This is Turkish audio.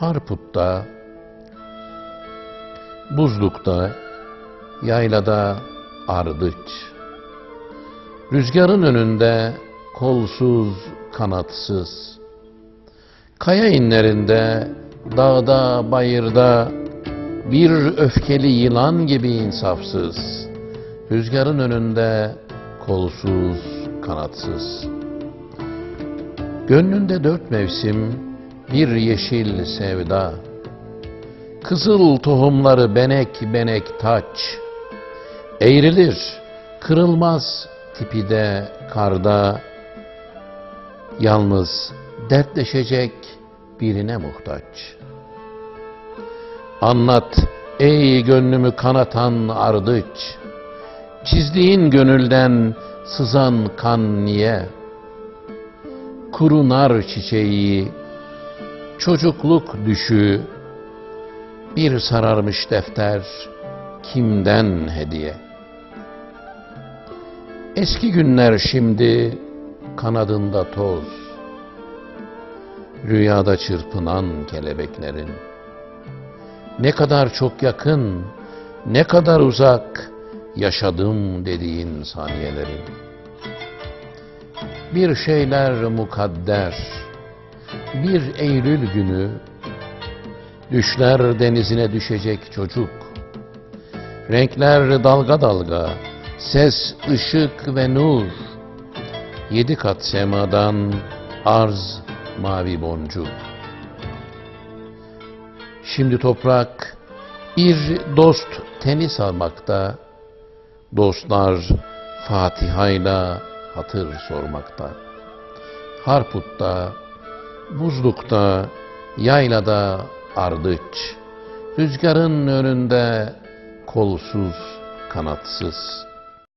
Harput'ta, buzlukta, yaylada ardıç. Rüzgarın önünde kolsuz, kanatsız. Kaya inlerinde, dağda, bayırda bir öfkeli yılan gibi insafsız. Rüzgarın önünde kolsuz, kanatsız. Gönlünde dört mevsim, bir yeşil sevda. Kızıl tohumları benek benek taç. Eğrilir, kırılmaz tipi de karda. Yalnız dertleşecek birine muhtaç. Anlat ey gönlümü kanatan ardıç. Çizdiğin gönülden sızan kan niye? Kuru nar çiçeği, çocukluk düşü, bir sararmış defter kimden hediye? Eski günler şimdi kanadında toz, rüyada çırpınan kelebeklerin. Ne kadar çok yakın, ne kadar uzak yaşadım dediğin saniyelerin. Bir şeyler mukadder, bir Eylül günü, düşler denizine düşecek çocuk. Renkler dalga dalga, ses, ışık ve nur. Yedi kat semadan arz mavi boncuk. Şimdi toprak bir dost tenis almakta, dostlar Fatiha'yla hatır sormakta. Harput'ta, buzlukta, yaylada ardıç, rüzgarın önünde kolsuz, kanatsız.